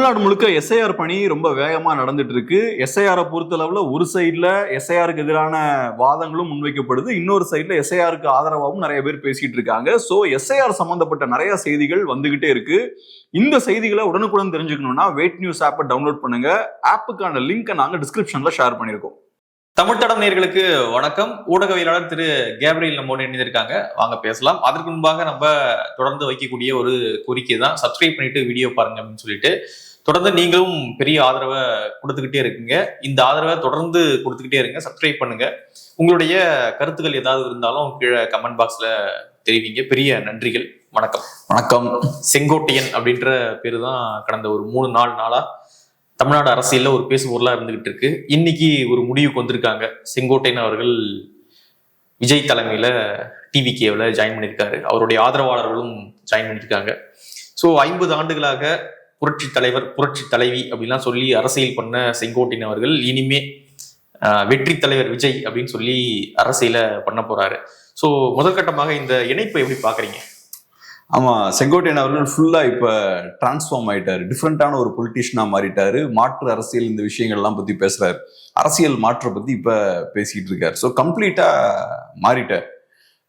தமிழ்நாடு முழுக்க எஸ்ஐஆர் பணி ரொம்ப வேகமாக நடந்துட்டு இருக்கு எஸ்ஐஆரை பொறுத்தளவில் ஒரு சைடில் எஸ்ஐஆருக்கு எதிரான வாதங்களும் முன்வைக்கப்படுது. இன்னொரு சைடில் எஸ்ஐஆருக்கு ஆதரவாகவும் நிறைய பேர் பேசிட்டு இருக்காங்க. ஸோ எஸ்ஐஆர் சம்மந்தப்பட்ட நிறைய செய்திகள் வந்துகிட்டே இருக்கு. இந்த செய்திகளை உடனுக்குடன் தெரிஞ்சுக்கணும்னா வெயிட் நியூஸ் ஆப்பை டவுன்லோட் பண்ணுங்க. ஆப்புக்கான லிங்கை நாங்கள் டிஸ்கிரிப்ஷனில் ஷேர் பண்ணியிருக்கோம் தமிழ்த்தடம் நேர்களுக்கு வணக்கம். ஊடகவியலாளர் திரு கேப்ரியல் நம்மோடு இணைந்திருக்காங்க. வாங்க பேசலாம். அதற்கு முன்பாக நம்ம தொடர்ந்து வைக்கக்கூடிய ஒரு கோரிக்கை தான் சப்ஸ்கிரைப் பண்ணிட்டு வீடியோ பாருங்க அப்படின்னு சொல்லிட்டு. தொடர்ந்து நீங்களும் பெரிய ஆதரவை கொடுத்துக்கிட்டே இருக்கீங்க. இந்த ஆதரவை தொடர்ந்து கொடுத்துக்கிட்டே இருங்க. சப்ஸ்கிரைப் பண்ணுங்க. உங்களுடைய கருத்துக்கள் ஏதாவது இருந்தாலும் கீழே கமெண்ட் பாக்ஸ்ல தெரிவிங்க. பெரிய நன்றிகள். வணக்கம். வணக்கம். செங்கோட்டையன் அப்படின்ற பேரு தான் கடந்த ஒரு மூணு நாலு நாளா தமிழ்நாடு அரசியல்ல ஒரு பேசு பொருளா இருந்துகிட்டு இருக்கு. இன்னைக்கு ஒரு முடிவுக்கு வந்திருக்காங்க. செங்கோட்டையன் அவர்கள் விஜய் தலைமையில டிவி கேவில் ஜாயின் பண்ணியிருக்காரு. அவருடைய ஆதரவாளர்களும் ஜாயின் பண்ணியிருக்காங்க. ஸோ ஐம்பது ஆண்டுகளாக புரட்சி தலைவர் புரட்சி தலைவி அப்படின்லாம் சொல்லி அரசியல் பண்ண செங்கோட்டையன் அவர்கள் இனிமே வெற்றி தலைவர் விஜய் அப்படின்னு சொல்லி அரசியல பண்ண போறாரு. ஸோ முதற்கட்டமாக இந்த இணைப்பை எப்படி பாக்குறீங்க ஆமாம் செங்கோட்டையன் அவர்கள் ஃபுல்லாக இப்போ டிரான்ஸ்ஃபார்ம் ஆகிட்டார் டிஃப்ரெண்ட்டான ஒரு பொலிட்டிஷியனாக மாறிட்டார். மாற்று அரசியல் இந்த விஷயங்கள்லாம் பற்றி பேசுகிறார் அரசியல் மாற்ற பற்றி இப்போ பேசிகிட்டு இருக்கார். ஸோ கம்ப்ளீட்டாக மாறிட்டார்.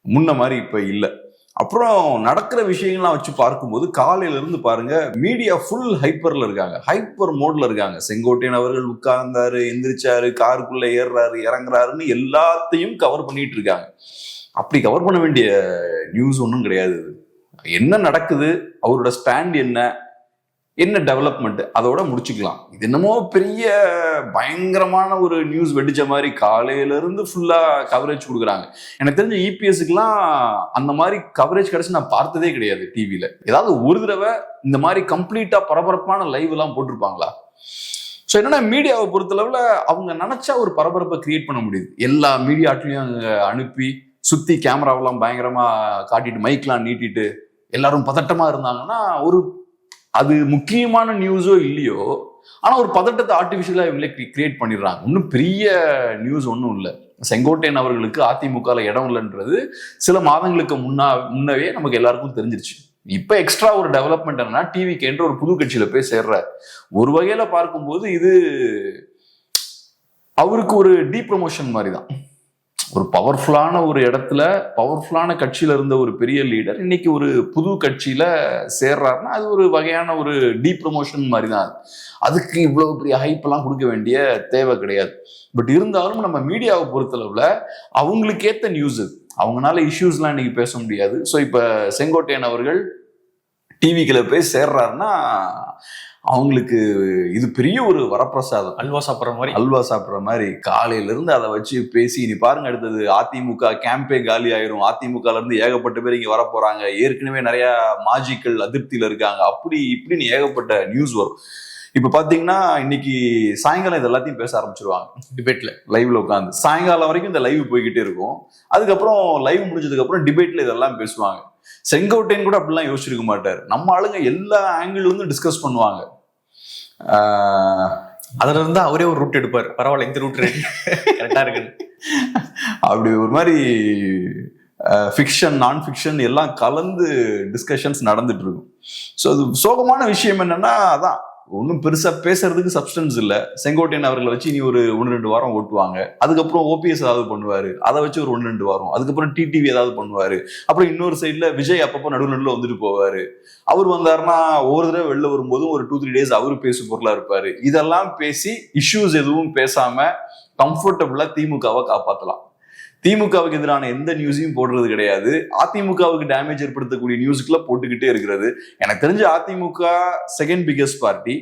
முன்ன மாதிரி இப்போ இல்லை. அப்புறம் நடக்கிற விஷயங்கள்லாம் வச்சு பார்க்கும்போது காலையில இருந்து பாருங்க மீடியா ஃபுல் ஹைப்பர்ல இருக்காங்க. ஹைப்பர் மோட்ல இருக்காங்க. செங்கோட்டையன் அவர்கள் உட்கார்ந்தாரு எந்திரிச்சாரு காருக்குள்ள ஏறுறாரு இறங்குறாருன்னு எல்லாத்தையும் கவர் பண்ணிட்டு இருக்காங்க. அப்படி கவர் பண்ண வேண்டிய நியூஸ் ஒன்றும் கிடையாது. என்ன நடக்குது? அவரோட ஸ்டாண்ட் என்ன? என்ன டெவலப்மெண்ட் அதோட முடிச்சுக்கலாம். இது என்னமோ பெரிய பயங்கரமான ஒரு நியூஸ் வெடிச்ச மாதிரி காலையில இருந்து ஃபுல்லா கவரேஜ் கொடுக்குறாங்க. எனக்கு தெரிஞ்ச இபிஎஸ்க்குலாம் அந்த மாதிரி கவரேஜ் கிடச்சி நான் பார்த்ததே கிடையாது டிவியில ஏதாவது ஒரு தடவை இந்த மாதிரி கம்ப்ளீட்டா பரபரப்பான லைவ் எல்லாம் போட்டிருப்பாங்களா? ஸோ என்னன்னா மீடியாவை பொறுத்தளவில் அவங்க நினைச்சா ஒரு பரபரப்பை கிரியேட் பண்ண முடியுது. எல்லா மீடியாட்லையும் அங்கே அனுப்பி சுற்றி கேமராவெல்லாம் பயங்கரமாக காட்டிட்டு மைக்லாம் நீட்டிட்டு எல்லாரும் பதட்டமாக இருந்தாங்கன்னா ஒரு அது முக்கியமான நியூஸோ இல்லையோ ஆனால் ஒரு பதட்டத்தை ஆர்டிஃபிஷியலாக இவங்களே கிரியேட் பண்ணிடுறாங்க. ஒன்றும் பெரிய நியூஸ் ஒன்றும் இல்லை. செங்கோட்டையன் அவர்களுக்கு அதிமுகவில் இடம் இல்லைன்றது சில மாதங்களுக்கு முன்னா முன்னவே நமக்கு எல்லாருக்கும் தெரிஞ்சிருச்சு. இப்போ எக்ஸ்ட்ரா ஒரு டெவலப்மெண்ட் என்னன்னா டிவிக்கு என்ற ஒரு புது கட்சியில் போய் சேர்றார் ஒரு வகையில் பார்க்கும்போது இது அவருக்கு ஒரு டீ ப்ரமோஷன் மாதிரி தான் ஒரு பவர்ஃபுல்லான ஒரு இடத்துல பவர்ஃபுல்லான கட்சியில் இருந்த ஒரு பெரிய லீடர் இன்னைக்கு ஒரு புது கட்சியில் சேர்றாருன்னா அது ஒரு வகையான ஒரு டீ ப்ரொமோஷன் மாதிரி தான் அது. அதுக்கு இவ்வளோ பெரிய ஹைப்பெல்லாம் கொடுக்க வேண்டிய தேவை கிடையாது. பட் இருந்தாலும் நம்ம மீடியாவை பொறுத்தளவில் அவங்களுக்கேற்ற நியூஸ் அவங்களால இஷ்யூஸ்லாம் இன்னைக்கு பேச முடியாது. ஸோ இப்போ செங்கோட்டையன் அவர்கள் டிவிக்கில் போய் சேர்றாருன்னா அவங்களுக்கு இது பெரிய ஒரு வரப்பிரசாதம். அல்வா சாப்பிட்ற மாதிரி. அல்வா சாப்பிடுற மாதிரி காலையில இருந்து அதை வச்சு பேசி நீ பாருங்க அடுத்தது அதிமுக கேம்பே காலி ஆயிரும். அதிமுகல இருந்து ஏகப்பட்ட பேர் இங்க வர போறாங்க ஏற்கனவே நிறைய மாஜிக்கள் அதிருப்தியில இருக்காங்க. அப்படி இப்படின்னு ஏகப்பட்ட நியூஸ் வரும். இப்ப பாத்தீங்கன்னா இன்னைக்கு சாயங்காலம் இது எல்லாத்தையும் பேச ஆரம்பிச்சிருவாங்க. டிபேட்ல லைவ்ல உட்காந்து சாயங்காலம் வரைக்கும் இந்த லைவ் போய்கிட்டே இருக்கும். அதுக்கப்புறம் லைவ் முடிஞ்சதுக்கு அப்புறம் டிபேட்ல இதெல்லாம் பேசுவாங்க. செங்கோட்டையன் கூட அப்படிலாம் யோசிச்சிருக்க மாட்டார். நம்ம ஆளுங்க எல்லா ஆங்கிள் டிஸ்கஸ் பண்ணுவாங்க. அதுல இருந்து அவரே ஒரு ரூட் எடுப்பார். பரவாயில்ல இந்த ரூட் கரெக்டா இருக்கு அப்படி ஒரு மாதிரி ஃபிக்ஷன் நான் ஃபிக்ஷன் எல்லாம் கலந்து டிஸ்கஷன்ஸ் நடந்துட்டு இருக்கும். ஸோ அது சோகமான விஷயம் என்னன்னா அதான். ஒன்றும் பெருசாக பேசுறதுக்கு சப்ஸ்டன்ஸ் இல்லை. செங்கோட்டையன் அவர்களை வச்சு இனி ஒரு ஒன்று ரெண்டு வாரம் ஓட்டுவாங்க. அதுக்கப்புறம் ஓபிஎஸ் ஏதாவது பண்ணுவார். அதை வச்சு ஒரு ஒன்று ரெண்டு வாரம். அதுக்கப்புறம் டிடிவி ஏதாவது பண்ணுவார். அப்புறம் இன்னொரு சைடில் விஜய் அப்பப்போ நடுவு நடுவில் வந்துட்டு போவார். அவர் வந்தாருன்னா ஒவ்வொரு தடவை வெளில வரும்போதும் ஒரு டூ த்ரீ டேஸ் அவர் பேசு பொருளாக இருப்பார். இதெல்லாம் பேசி இஷ்யூஸ் எதுவும் பேசாமல் கம்ஃபர்டபுளாக திமுகவை காப்பாற்றலாம் திமுகவுக்கு எதிரான எந்த நியூஸையும் போடுறது கிடையாது. அதிமுகவுக்கு டேமேஜ் ஏற்படுத்தக்கூடிய நியூஸுக்குள்ள போட்டுக்கிட்டே இருக்கிறது. எனக்கு தெரிஞ்ச அதிமுக செகண்ட் பிக்கஸ்ட் பார்ட்டி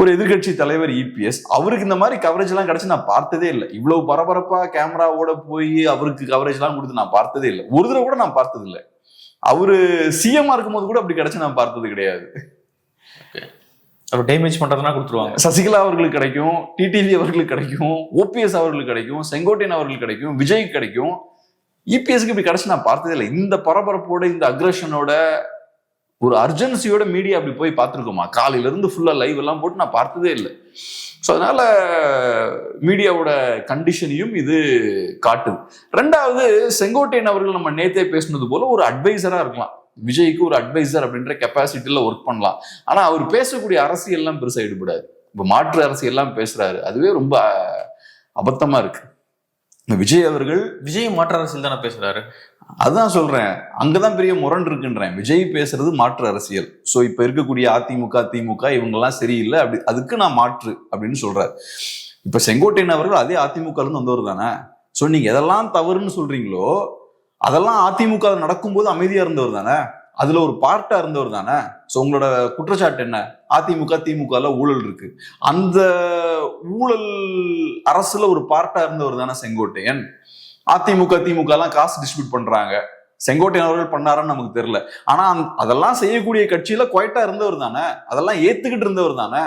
ஒரு எதிர்க்கட்சி தலைவர் இபிஎஸ் அவருக்கு இந்த மாதிரி கவரேஜ் எல்லாம் கிடைச்சு நான் பார்த்ததே இல்லை. இவ்வளவு பரபரப்பா கேமராவோட போய் அவருக்கு கவரேஜ் எல்லாம் கொடுத்து நான் பார்த்ததே இல்லை. ஒரு தடவை கூட நான் பார்த்தது இல்லை அவரு சிஎம்ஆ இருக்கும்போது கூட அப்படி கிடைச்சு நான் பார்த்தது கிடையாது. டேமேஜ் பண்றதுனா கொடுத்துருவாங்க. சசிகலா அவர்களுக்கு கிடைக்கும் டிடிவி அவர்களுக்கு கிடைக்கும் ஓபிஎஸ் அவர்களுக்கு கிடைக்கும் செங்கோட்டையன் அவர்களுக்கு கிடைக்கும் விஜய்க்கு கிடைக்கும். இபிஎஸ்க்கு இப்படி கிடைச்சு நான் பார்த்ததே இல்லை. இந்த பரபரப்போட இந்த அக்ரஷனோட ஒரு அர்ஜென்சியோட மீடியா அப்படி போய் பார்த்துருக்கோமா? காலையில இருந்து ஃபுல்லா லைவ் எல்லாம் போட்டு நான் பார்த்ததே இல்லை. ஸோ அதனால மீடியாவோட கண்டிஷனையும் இது காட்டுது. ரெண்டாவது செங்கோட்டையன் அவர்கள் நம்ம நேத்தே பேசுனது போல ஒரு அட்வைசரா இருக்கலாம். விஜய்க்கு ஒரு அட்வைசர் அப்படின்ற கெப்பாசிட்டியில ஒர்க் பண்ணலாம். ஆனா அவர் பேசக்கூடிய அரசியல்லாம் பெருசா ஈடுபடாது. இப்ப மாற்று அரசியல்லாம் பேசுறாரு. அதுவே ரொம்ப அஹ், அபத்தமா இருக்கு. இந்த விஜய் அவர்கள் விஜய் மாற்று அரசியல் தானே பேசுறாரு? அதான் சொல்றேன். அங்கதான் பெரிய முரண் இருக்குன்றேன். விஜய் பேசுறது மாற்று அரசியல். சோ இப்ப இருக்கக்கூடிய அதிமுக திமுக இவங்கெல்லாம் சரியில்லை. அப்படி அதுக்கு நான் மாற்று அப்படின்னு சொல்றாரு இப்ப செங்கோட்டையன் அவர்கள் அதே அதிமுக இருந்து வந்தவர் தானே சோ நீங்க எதெல்லாம் தவறுன்னு சொல்றீங்களோ அதெல்லாம் அதிமுக நடக்கும்போது அமைதியா இருந்தவர் தானே? அதுல ஒரு பார்ட்டா இருந்தவர் தானே? ஸோ உங்களோட குற்றச்சாட்டு என்ன? அதிமுக திமுக ஊழல் இருக்கு. அந்த ஊழல் அரசுல ஒரு பார்ட்டா இருந்தவர் தானே செங்கோட்டையன்? அதிமுக திமுக எல்லாம் காசு டிஸ்ட்ரிபியூட் பண்றாங்க. செங்கோட்டையன் அவர்கள் பண்ணாரான்னு நமக்கு தெரியல. ஆனா அதெல்லாம் செய்யக்கூடிய கட்சியில குவைட்டா இருந்தவர் தானே? அதெல்லாம் ஏத்துக்கிட்டு இருந்தவர் தானே?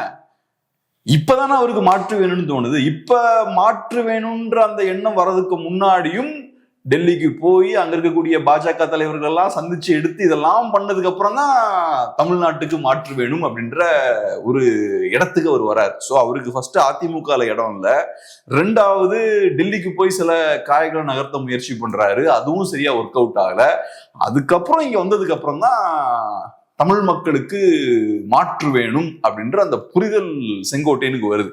இப்பதானே அவருக்கு மாற்று வேணும்னு தோணுது. இப்ப மாற்று வேணும்ன்ற அந்த எண்ணம் வர்றதுக்கு முன்னாடியும் டெல்லிக்கு போய் அங்க இருக்கக்கூடிய பாஜக தலைவர்கள் எல்லாம் சந்திச்சு எடுத்து இதெல்லாம் பண்ணதுக்கு அப்புறம் தான் தமிழ்நாட்டுக்கு மாற்று வேணும் அப்படின்ற ஒரு இடத்துக்கு அவர் வரார். ஸோ அவருக்கு ஃபர்ஸ்ட் அதிமுகல இடம் இல்லை. ரெண்டாவது டெல்லிக்கு போய் சில காய்களை நகர்த்த முயற்சி பண்றாரு. அதுவும் சரியா ஒர்க் அவுட் ஆகல. அதுக்கப்புறம் இங்க வந்ததுக்கு அப்புறம் தான் தமிழ் மக்களுக்கு மாற்று வேணும் அப்படின்ற அந்த புரிதல் செங்கோட்டையனுக்கு வருது.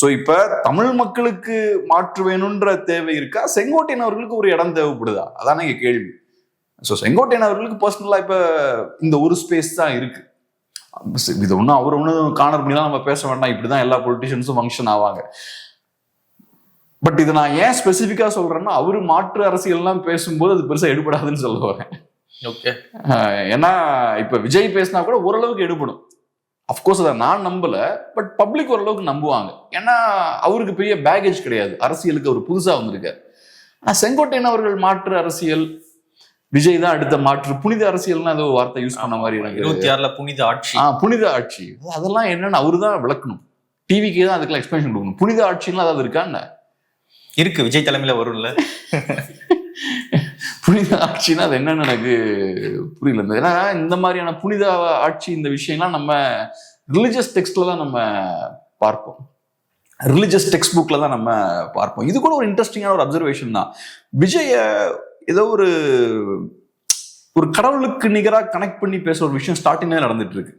ஸோ இப்ப தமிழ் மக்களுக்கு மாற்று வேணும்ன்ற தேவை இருக்கா? செங்கோட்டையன் அவர்களுக்கு ஒரு இடம் தேவைப்படுதா? அதானே இங்க கேள்வி. ஸோ செங்கோட்டையன் அவர்களுக்கு பர்சனலா இப்ப இந்த ஒரு ஸ்பேஸ் தான் இருக்கு. இது ஒன்றும் அவர் ஒன்றும் காணர் பண்ணிலாம் நம்ம பேச வேண்டாம். இப்படிதான் எல்லா பொலிட்டிஷியன்ஸும் ஃபங்க்ஷன் ஆவாங்க. பட் இதை நான் ஏன் ஸ்பெசிஃபிக்காக சொல்றேன்னா அவரு மாற்று அரசியல்லாம் பேசும்போது அது பெருசாக எடுபடாதுன்னு சொல்ல வரேன். ஏன்னா இப்ப விஜய் பேசினா கூட ஓரளவுக்கு எடுபடும். அஃப்கோர்ஸ் அதை நான் நம்பல பட் பப்ளிக் ஓரளவுக்கு நம்புவாங்க. ஏன்னா அவருக்கு பெரிய பேகேஜ் கிடையாது. அரசியலுக்கு அவர் புதுசா வந்திருக்காரு. ஆனா செங்கோட்டையன் அவர்கள் மாற்று அரசியல் விஜய் தான் அடுத்த மாற்று புனித அரசியல்னு ஏதோ வார்த்தை யூஸ் பண்ண மாதிரி எனக்கு இருபத்தி ஆறுல புனித ஆட்சி. ஆ புனித ஆட்சி. அதெல்லாம் என்னன்னு அவரு தான் விளக்கணும். டிவிக்கே தான் அதுக்கெல்லாம் எக்ஸ்பிளேஷன் கொடுக்கணும். புனித ஆட்சிலாம் அதாவது இருக்கா என்ன? இருக்கு விஜய் தலைமையில வரும்ல. புனித ஆட்சின்னா அது என்னன்னு எனக்கு புரியல. இந்த- ஏன்னா இந்த மாதிரியான புனித ஆட்சி இந்த விஷயம்லாம் நம்ம ரிலிஜியஸ் டெக்ஸ்ட்ல தான் நம்ம பார்ப்போம். ரிலிஜியஸ் டெக்ஸ்ட் புக்ல தான் நம்ம பார்ப்போம். இது கூட ஒரு இன்ட்ரெஸ்டிங்கான ஒரு அப்சர்வேஷன் தான். விஜய ஏதோ ஒரு ஒரு கடவுளுக்கு நிகராக கனெக்ட் பண்ணி பேசுற ஒரு விஷயம் ஸ்டார்டிங்லேயே நடந்துட்டு இருக்கு.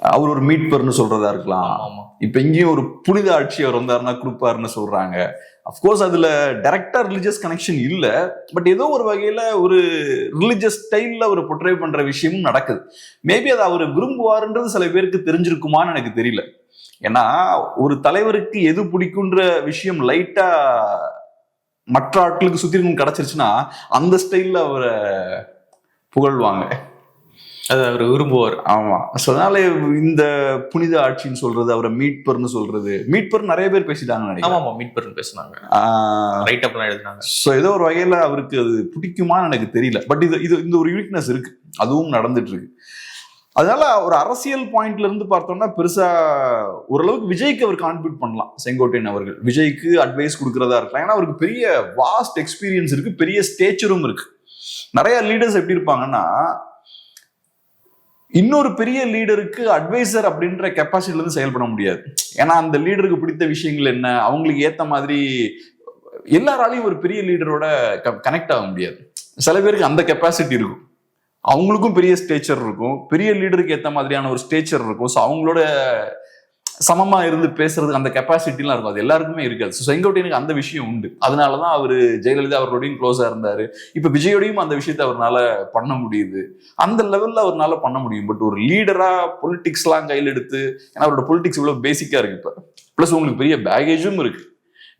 அவர் ஒரு மீட்பர்னு சொல்றதா இருக்கலாம். இப்ப இங்கேயும் ஒரு புனித ஆட்சி அவர் வந்தாருன்னா கொடுப்பாருன்னு சொல்றாங்க. அஃப்கோர்ஸ் அதுல டைரக்டா ரிலிஜியஸ் கனெக்ஷன் இல்ல பட் ஏதோ ஒரு வகையில ஒரு ரிலிஜியஸ் ஸ்டைல்ல ஒரு பொட்ரே பண்ற விஷயமும் நடக்குது. மேபி அதை அவர் விரும்புவாருன்றது சில பேருக்கு தெரிஞ்சிருக்குமான்னு எனக்கு தெரியல. ஏன்னா ஒரு தலைவருக்கு எது பிடிக்குன்ற விஷயம் லைட்டா மற்ற ஆட்களுக்கு சுத்தி இருக்கும் கிடைச்சிருச்சுன்னா அந்த ஸ்டைல்ல அவரை புகழ்வாங்க. அது அவர் விரும்புவார். ஆமா. ஸோ அதனால இந்த புனித ஆட்சின்னு சொல்றது அவரை மீட்பர்னு சொல்றது மீட்பர் நிறைய பேர் பேசிட்டாங்கன்னு ஆமா நினைக்கிறேன். ஆமா மீட் பண்ணி பேசுனாங்க. ரைட் அப்லாம் எழுதினாங்க. ஸோ ஏதோ ஒரு வகையில அவருக்கு அது பிடிக்குமான்னு எனக்கு தெரியல. பட் இது இது இந்த ஒரு யூனிக்னஸ் இருக்கு. அதுவும் நடந்துட்டு இருக்கு அதனால ஒரு அரசியல் பாயிண்ட்ல இருந்து பார்த்தோம்னா பெருசா ஓரளவுக்கு விஜய்க்கு அவர் கான்ட்ரிபியூட் பண்ணலாம். செங்கோட்டையன் அவர்கள். விஜய்க்கு அட்வைஸ் கொடுக்கறதா இருக்கலாம். ஏன்னா அவருக்கு பெரிய வாஸ்ட் எக்ஸ்பீரியன்ஸ் இருக்கு. பெரிய ஸ்டேச்சரும் இருக்கு. நிறைய லீடர்ஸ் எப்படி இருப்பாங்கன்னா இன்னொரு பெரிய லீடருக்கு அட்வைசர் அப்படின்ற கெப்பாசிட்டில இருந்து செயல்பட முடியாது. ஏன்னா அந்த லீடருக்கு பிடித்த விஷயங்கள் என்ன? அவங்களுக்கு ஏத்த மாதிரி எல்லாராலையும் ஒரு பெரிய லீடரோட கனெக்ட் ஆக முடியாது. சில பேருக்கு அந்த கெப்பாசிட்டி இருக்கும். அவங்களுக்கும் பெரிய ஸ்டேச்சர் இருக்கும். பெரிய லீடருக்கு ஏத்த மாதிரியான ஒரு ஸ்டேச்சர் இருக்கும். ஸோ அவங்களோட சமமாக இருந்து பேசுறது அந்த கெப்பாசிட்டிலாம் இருக்கும். அது எல்லாருக்குமே இருக்காது. ஸோ செங்கோட்டையனுக்கு அந்த விஷயம் உண்டு. அதனால தான் அவர் ஜெயலலிதா அவர்களோடையும் க்ளோஸாக இருந்தார். இப்போ விஜயோடையும் அந்த விஷயத்தை அவரால் பண்ண முடியுது. அந்த லெவலில் அவரால் பண்ண முடியும். பட் ஒரு லீடராக பொலிட்டிக்ஸ்லாம் கையில் எடுத்து ஏன்னா அவரோட பொலிட்டிக்ஸ் இவ்வளோ பேசிக்காக இருக்கு இப்போ. ப்ளஸ் உங்களுக்கு பெரிய பேகேஜும் இருக்கு.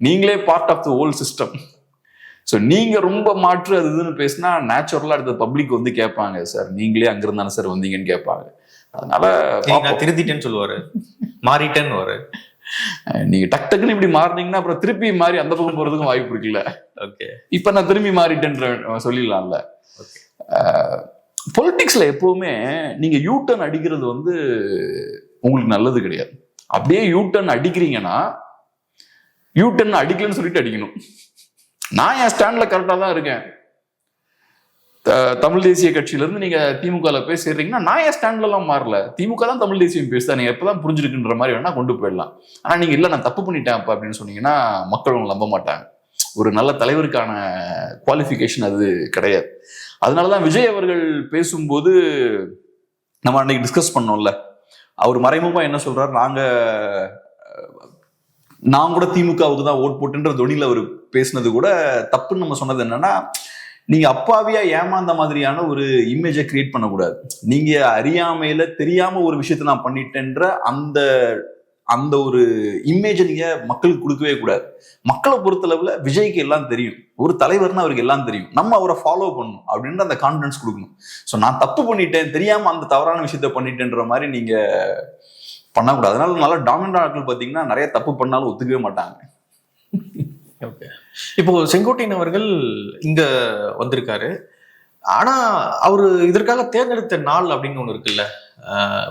நீங்களே part of the whole system so நீங்க ரொம்ப மாற்று அது இதுன்னு பேசினா நேச்சுரலா அடுத்த பப்ளிக் வந்து கேட்பாங்க சார் நீங்களே அங்கிருந்தானே சார் வந்தீங்கன்னு கேட்பாங்க. அதனால. நான் திருத்திட்டேன்னு சொல்லுவாரு. மாறிட்டேன்னு வரு நீங்க டக் டக்குன்னு இப்படி மாறினீங்கன்னா அப்புறம் திருப்பி மாறி அந்த பக்கம் போறதுக்கும் வாய்ப்பு இருக்குல்ல. ஓகே. இப்ப நான் திரும்பி மாறிட்டேன்ற சொல்லிடலாம்ல. பொலிட்டிக்ஸ்ல எப்பவுமே நீங்க யூ டர்ன் அடிக்கிறது வந்து உங்களுக்கு நல்லது கிடையாது. அப்படியே யூ டர்ன் அடிக்கிறீங்கன்னா யூ டர்ன் அடிக்கலன்னு சொல்லிட்டு அடிக்கணும். நான் என் ஸ்டாண்ட்ல கரெக்டா தான் இருக்கேன். த- தமிழ் தேசிய கட்சியில இருந்து நீங்க திமுக போய் சேர்றீங்கன்னா நான் என் ஸ்டாண்ட்ல எல்லாம் மாறல. திமுக தான் தமிழ் தேசியம் பேசுதா நீங்க எப்பதான் புரிஞ்சிருக்குன்ற மாதிரி வேணா கொண்டு போயிடலாம். ஆனா நீங்க இல்ல நான் தப்பு பண்ணிட்டேன் அப்போ அப்படின்னு சொன்னீங்கன்னா மக்கள் உங்களை நம்ப மாட்டாங்க. ஒரு நல்ல தலைவருக்கான குவாலிஃபிகேஷன் அது கிடையாது. அதனாலதான் விஜய் அவர்கள் பேசும்போது நம்ம அன்னைக்கு டிஸ்கஸ் பண்ணோம்ல. அவர் மறைமுகமா என்ன சொல்றாரு? நாங்க நான் கூட திமுகவுக்கு தான் ஓட் போட்டுன்ற தொனில அவர் பேசினது கூட தப்புன்னு நம்ம சொன்னது என்னன்னா நீங்க அப்பாவியா ஏமாந்த மாதிரியான ஒரு இமேஜை கிரியேட் பண்ணக்கூடாது. நீங்க அறியாமையில தெரியாம ஒரு விஷயத்த நான் பண்ணிட்டேன்ற அந்த அந்த ஒரு இமேஜை நீங்க மக்களுக்கு கொடுக்கவே கூடாது. மக்களை பொறுத்தளவுல விஜய்க்கு எல்லாம் தெரியும். ஒரு தலைவர்னு அவருக்கு எல்லாம் தெரியும். நம்ம அவரை ஃபாலோ பண்ணணும் அப்படின்ற அந்த கான்பிடன்ஸ் கொடுக்கணும். ஸோ நான் தப்பு பண்ணிட்டேன் தெரியாம அந்த தவறான விஷயத்த பண்ணிட்டேன்ற மாதிரி நீங்க பண்ணக்கூடாது. அதனால நல்லா டாமினண்ட் ஆட்கள் பார்த்தீங்கன்னா நிறைய தப்பு பண்ணாலும் ஒத்துக்கவே மாட்டாங்க. ஓகே இப்போ செங்கோட்டையன் அவர்கள் இங்க வந்திருக்காரு. ஆனா அவர் இதற்காக தேர்ந்தெடுத்த நாள் அப்படின்னு ஒண்ணு இருக்குல்ல?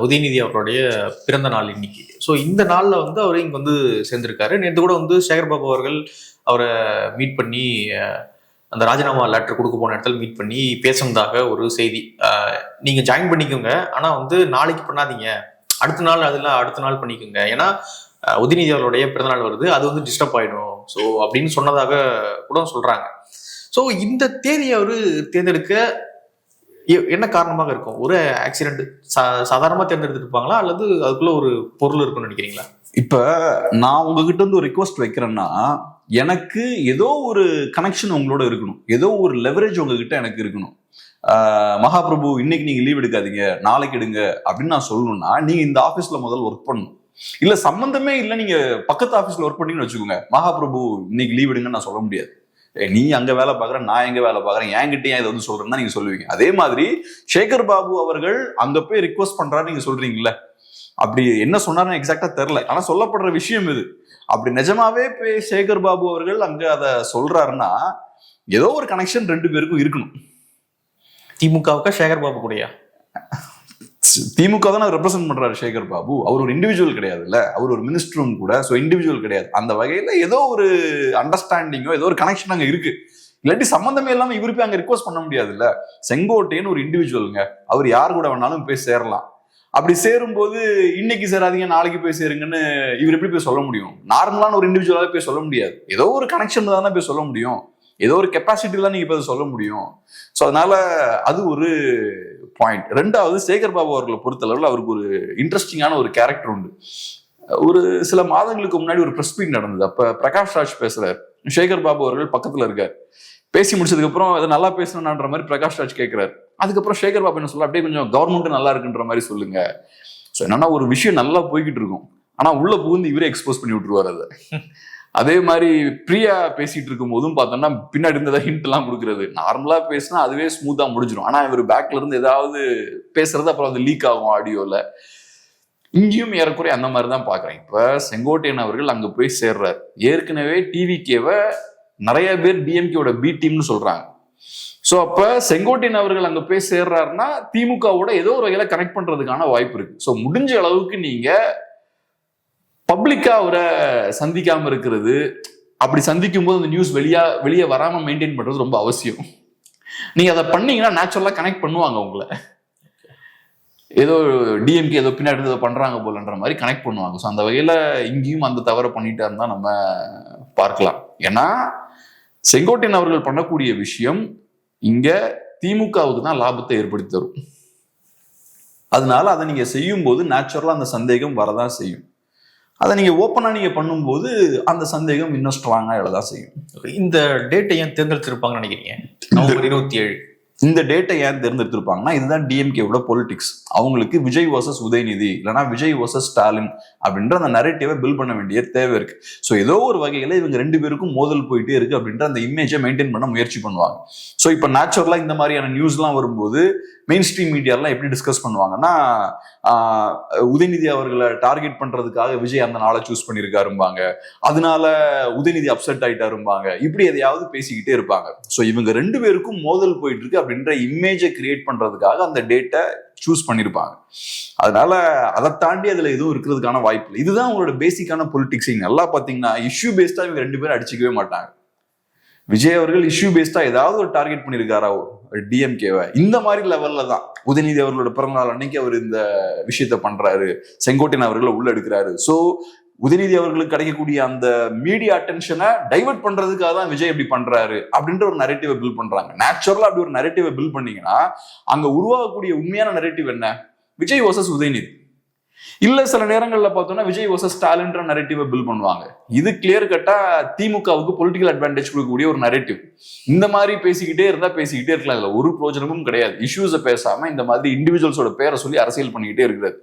உதயநிதி அவர்களுடைய பிறந்த நாள் இன்னைக்கு. ஸோ இந்த நாளில் வந்து அவர் இங்கே வந்து சேர்ந்திருக்காரு. நேற்று கூட வந்து சேகர்பாபு அவர்கள் அவரை மீட் பண்ணி அந்த ராஜினாமா லெட்டர் கொடுக்க போன இடத்துல மீட் பண்ணி பேசுனதாக ஒரு செய்தி. நீங்கள் ஜாயின் பண்ணிக்கோங்க. ஆனால் வந்து நாளைக்கு பண்ணாதீங்க. அடுத்த நாள் அதெல்லாம் அடுத்த நாள் பண்ணிக்கோங்க. ஏன்னா ஆஹ் உதயநிதி அவர்களுடைய பிறந்தநாள் வருது. அது வந்து டிஸ்டர்ப் ஆயிடும். ஸோ அப்படின்னு சொன்னதாக கூட சொல்றாங்க. ஸோ இந்த தேதியை அவர் தேர்ந்தெடுக்க எ- என்ன காரணமாக இருக்கும்? ஒரு ஆக்சிடென்ட் சாதாரணமாக தேர்ந்தெடுத்துருப்பாங்களா? அல்லது அதுக்குள்ள ஒரு பொருள் இருக்கும்னு நினைக்கிறீங்களா? இப்போ நான் உங்ககிட்ட வந்து ஒரு ரிக்வஸ்ட் வைக்கிறேன்னா எனக்கு ஏதோ ஒரு கனெக்ஷன் உங்களோட இருக்கணும். ஏதோ ஒரு லெவரேஜ் உங்ககிட்ட எனக்கு இருக்கணும். மகாபிரபு இன்னைக்கு நீங்க லீவ் எடுக்காதீங்க நாளைக்கு எடுங்க அப்படின்னு நான் சொல்லணும்னா நீங்க இந்த ஆபீஸ்ல முதல் ஒர்க் பண்ணணும். இல்ல சம்பந்தமே இல்ல நீங்க பக்கத்து ஆபீஸ்ல ஒர்க் பண்ணீங்கன்னு வச்சுக்கோங்க. மகாபிரபு இன்னைக்கு லீவ் எடுங்கன்னு நான் சொல்ல முடியாது. நீ அங்க வேலை பாக்குற நான் எங்க வேலை பாக்குறேன் என்கிட்ட ஏன் இதை வந்து சொல்றேன்னா நீங்க சொல்லுவீங்க. அதே மாதிரி சேகர் பாபு அவர்கள் அங்க போய் ரிக்வஸ்ட் பண்றாரு நீங்க சொல்றீங்கல்ல. அப்படி என்ன சொன்னாருன்னு எக்ஸாக்டா தெரியல. ஆனா சொல்லப்படுற விஷயம் இது. அப்படி நிஜமாவே போய் சேகர் பாபு அவர்கள் அங்க அதை சொல்றாருன்னா ஏதோ ஒரு கனெக்ஷன் ரெண்டு பேருக்கும் இருக்கணும். திமுகவுக்கா சேகர் பாபு கூடயா? திமுக தானே ரெப்ரசென்ட் பண்றாரு சேகர் பாபு. அவர் ஒரு இண்டிவிஜுவல் கிடையாதுல்ல. அவர் ஒரு மினிஸ்டரும் கூட ஸோ இண்டிவிஜுவல் கிடையாது. அந்த வகையில ஏதோ ஒரு அண்டர்ஸ்டாண்டிங்கோ ஏதோ ஒரு கனெக்ஷன் அங்க இருக்கு. இல்லாட்டி சம்மந்தமே இல்லாம இவரு போய் அங்க ரிக்வஸ்ட் பண்ண முடியாதுல்ல. செங்கோட்டைன்னு ஒரு இண்டிவிஜுவலுங்க அவர் யார் கூட வேணாலும் போய் சேரலாம். அப்படி சேரும்போது இன்னைக்கு சேராதீங்க நாளைக்கு போய் சேருங்கன்னு இவர் எப்படி போய் சொல்ல முடியும்? நார்மலான ஒரு இண்டிவிஜுவலாக போய் சொல்ல முடியாது. ஏதோ ஒரு கனெக்ஷன் தான் போய் சொல்ல முடியும். ஏதோ ஒரு கெப்பாசிட்டிலாம் நீங்க இப்போ சொல்ல முடியும். ஸோ அதனால அது ஒரு பாயிண்ட் ரெண்டாவது சேகர் பாபு அவர்களை பொறுத்தளவில் அவருக்கு ஒரு இன்ட்ரெஸ்டிங்கான ஒரு கேரக்டர் உண்டு. ஒரு சில மாதங்களுக்கு முன்னாடி ஒரு ப்ரெஸ் மீட் நடந்தது. அப்ப பிரகாஷ் ராஜ் பேசுறாரு. சேகர் பாபு அவர்கள் பக்கத்துல இருக்கார். பேசி முடிச்சதுக்கு அப்புறம் நல்லா பேசணும்ன்ற மாதிரி பிரகாஷ் ராஜ் கேட்கிறாரு அதுக்கப்புறம் சேகர் பாபு என்ன சொல்ல அப்படியே கொஞ்சம் கவர்மெண்ட் நல்லா இருக்குன்ற மாதிரி சொல்லுங்க. ஸோ என்னன்னா ஒரு விஷயம் நல்லா போய்கிட்டு இருக்கும். ஆனா உள்ள புகுந்து இவரே எக்ஸ்போஸ் பண்ணி விட்டுருவார் அதை. அதே மாதிரி பிரியா பேசிட்டு இருக்கும் போதும் பார்த்தோம்னா பின்னாடி இருந்ததை ஹிண்ட் எல்லாம் கொடுக்குறது. நார்மலா பேசினா அதுவே ஸ்மூத்தா முடிஞ்சிடும் ஆனா இவர் பேக்ல இருந்து ஏதாவது பேசுறது அப்புறம் அது லீக் ஆகும் ஆடியோல இங்கேயும் ஏறக்குறைய அந்த மாதிரி தான் பாக்குறேன் இப்ப செங்கோட்டையன் அவர்கள் அங்க போய் சேர்றாரு. ஏற்கனவே டிவிகேவை நிறைய பேர் டிஎம்கேவோட பி டீம்னு சொல்றாங்க. ஸோ அப்ப செங்கோட்டையன் அவர்கள் அங்க போய் சேர்றாருன்னா திமுகவோட ஏதோ ஒரு வகையில கனெக்ட் பண்றதுக்கான வாய்ப்பு இருக்கு. ஸோ முடிஞ்ச அளவுக்கு நீங்க பப்ளிக்கா அவரை சந்திக்காம இருக்கிறது அப்படி சந்திக்கும் போது அந்த நியூஸ் வெளியா வெளியே வராம மெயின்டைன் பண்றது ரொம்ப அவசியம். நீங்க அதை பண்ணீங்கன்னா நேச்சுரலா கனெக்ட் பண்ணுவாங்க உங்களை. ஏதோ டிஎம்கே ஏதோ பின்னாடி ஏதோ பண்றாங்க போலன்ற மாதிரி கனெக்ட் பண்ணுவாங்க. ஸோ அந்த வகையில இங்கேயும் அந்த தவறை பண்ணிட்டா இருந்தா நம்ம பார்க்கலாம். ஏன்னா செங்கோட்டையன் அவர்கள் பண்ணக்கூடிய விஷயம் இங்க திமுகவுக்கு தான் லாபத்தை ஏற்படுத்தி தரும். அதனால அதை நீங்க செய்யும் போது நேச்சுரலா அந்த சந்தேகம் வரதான் செய்யும். அதை நீங்க ஓப்பனா நீங்க பண்ணும்போது அந்த சந்தேகம் இன்னும் ஸ்ட்ராங்கா எழதான் செய்யும். இந்த டேட்டை ஏன் தேர்ந்தெடுத்திருப்பாங்கன்னு நினைக்கிறீங்க? நவம்பர் இருபத்தி ஏழு. இந்த டேட்டை ஏன் தேர்ந்தெடுத்திருப்பாங்கன்னா இதுதான் டிஎம்கேவோட பொலிட்டிக்ஸ் அவங்களுக்கு விஜய் வர்சஸ் உதயநிதி இல்லைனா விஜய் வர்சஸ் ஸ்டாலின் அப்படின்ற அந்த நரேட்டிவை பில் பண்ண வேண்டிய தேவை இருக்கு. ஸோ ஏதோ ஒரு வகையில் இவங்க ரெண்டு பேருக்கும் மோதல் போயிட்டே இருக்கு அப்படின்ற அந்த இமேஜை மெயின்டைன் பண்ண முயற்சி பண்ணுவாங்க. ஸோ இப்போ நேச்சுரலாக இந்த மாதிரியான நியூஸ்லாம் வரும்போது மெயின் ஸ்ட்ரீம் மீடியாலாம் எப்படி டிஸ்கஸ் பண்ணுவாங்கன்னா உதயநிதி அவர்களை டார்கெட் பண்றதுக்காக விஜய் அந்த நாளை சூஸ் பண்ணியிருக்காரும்பாங்க. அதனால உதயநிதி அப்செட் ஆயிட்டாரும்பாங்க. இப்படி எதையாவது பேசிக்கிட்டே இருப்பாங்க. ஸோ இவங்க ரெண்டு பேருக்கும் மோதல் போயிட்டு இருக்கு அப்படின்ற இமேஜை கிரியேட் பண்றதுக்காக அந்த டேட்டை சூஸ் பண்ணியிருப்பாங்க அதனால அதை தாண்டி அதுல எதுவும் இருக்கிறதுக்கான வாய்ப்பு இல்லை. இதுதான் உங்களோட பேசிக்கான பொலிட்டிக்ஸ் நல்லா பாத்தீங்கன்னா இஷ்யூ பேஸ்டா இவங்க ரெண்டு பேரும் அடிச்சுக்கவே மாட்டாங்க. விஜய் அவர்கள் இஷ்யூ பேஸ்டா ஏதாவது ஒரு டார்கெட் பண்ணியிருக்காரா டிஎம்கேவை இந்த மாதிரி லெவல்ல தான் உதயநிதி அவர்களோட பிறந்தநாள் அன்னைக்கு அவர் இந்த விஷயத்த பண்றாரு. செங்கோட்டையன் அவர்களை உள்ள எடுக்கிறாரு. ஸோ உதயநிதி அவர்களுக்கு கிடைக்கக்கூடிய அந்த மீடியா அட்டென்ஷனை டைவர்ட் பண்றதுக்காக தான் விஜய் இப்படி பண்றாரு அப்படின்ற ஒரு நரேட்டிவை பில்ட் பண்றாங்க. நேச்சுரலா அப்படி ஒரு நரேட்டிவை பில்ட் பண்ணீங்கன்னா அங்க உருவாகக்கூடிய உண்மையான நரேட்டிவ் என்ன? விஜய் வர்சஸ் உதயநிதி. இல்ல சில நேரங்கள்ல பார்த்தோம்னா விஜய் வர்சஸ் ஸ்டாலின்ற நரேட்டிவை பில் பண்ணுவாங்க. இது கிளியர் கட்டா திமுகவுக்கு பொலிட்டிக்கல் அட்வான்டேஜ் கொடுக்கக்கூடிய ஒரு நரேட்டிவ் இந்த மாதிரி பேசிக்கிட்டே இருந்தா பேசிக்கிட்டே இருக்கலாம். இதுல ஒரு பிரோஜனமும் கிடையாது. இஷ்யூஸை பேசாம இந்த மாதிரி இண்டிவிஜுவல்ஸோட பேரை சொல்லி அரசியல் பண்ணிக்கிட்டே இருக்கிறது.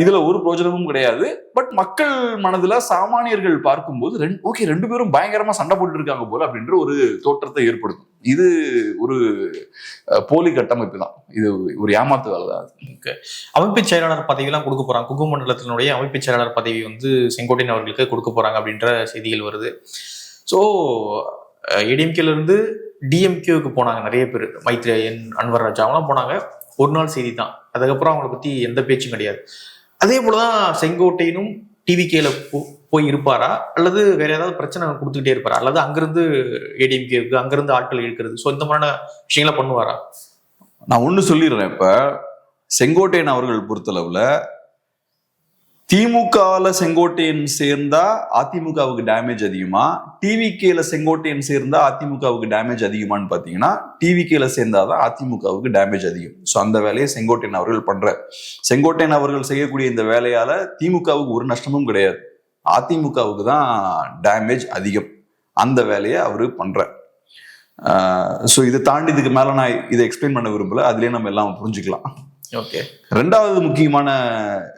இதுல ஒரு பிரோஜனமும் கிடையாது. பட் மக்கள் மனதுல சாமானியர்கள் பார்க்கும்போது ரெண்டு ஓகே ரெண்டு பேரும் பயங்கரமா சண்டை போட்டு இருக்காங்க போல அப்படின்ற ஒரு தோற்றத்தை ஏற்படுத்தும். இது ஒரு போலி கட்டமைப்பு தான். இது ஒரு ஏமாத்து வேலை தான் அமைப்பு செயலாளர் பதவியெல்லாம் கொடுக்க போறாங்க. குங்கு மண்டலத்தினுடைய அமைப்பு செயலாளர் பதவி வந்து செங்கோட்டையன் அவர்களுக்கு கொடுக்க போறாங்க அப்படின்ற செய்திகள் வருது. ஸோ ஏடிஎம்கேல இருந்து டிஎம்கேவுக்கு போனாங்க நிறைய பேர். மைத்ரேயன் அன்வர் ராஜாவெல்லாம் போனாங்க. ஒரு நாள் செய்தி தான் அதுக்கப்புறம் அவங்கள பத்தி எந்த பேச்சும் கிடையாது. அதே போலதான் செங்கோட்டையனும் டிவிகேல போய் இருப்பாரா? அல்லது வேற ஏதாவது பிரச்சனை கொடுத்துக்கிட்டே இருப்பாரா? அல்லது அங்கிருந்து ஏடிஎம்கேவுக்கு அங்கிருந்து ஆட்கள் இருக்கிறது ஸோ இந்த மாதிரியான விஷயங்களை பண்ணுவாரா? நான் ஒன்று சொல்லிடுறேன் இப்போ. செங்கோட்டையன் அவர்கள் பொறுத்தளவில் திமுகவில் செங்கோட்டையன் சேர்ந்தா அதிமுகவுக்கு டேமேஜ் அதிகமா? டிவிகேல செங்கோட்டையன் சேர்ந்தா அதிமுகவுக்கு டேமேஜ் அதிகமான்னு பார்த்தீங்கன்னா டிவிகேல சேர்ந்தாதான் அதிமுகவுக்கு டேமேஜ் அதிகம். ஸோ அந்த வேலையை செங்கோட்டையன் அவர்கள் பண்ற செங்கோட்டையன் அவர்கள் செய்யக்கூடிய இந்த வேலையால திமுகவுக்கு ஒரு நஷ்டமும் கிடையாது. அதிமுகவுக்கு தான் டேமேஜ் அதிகம். அந்த வேலையை அவர் பண்ற ஸோ இதை தாண்டி இதுக்கு மேலே நான் இதை எக்ஸ்பிளைன் பண்ண விரும்பல. அதுலேயே நம்ம எல்லாம் புரிஞ்சுக்கலாம். ஓகே ரெண்டாவது முக்கியமான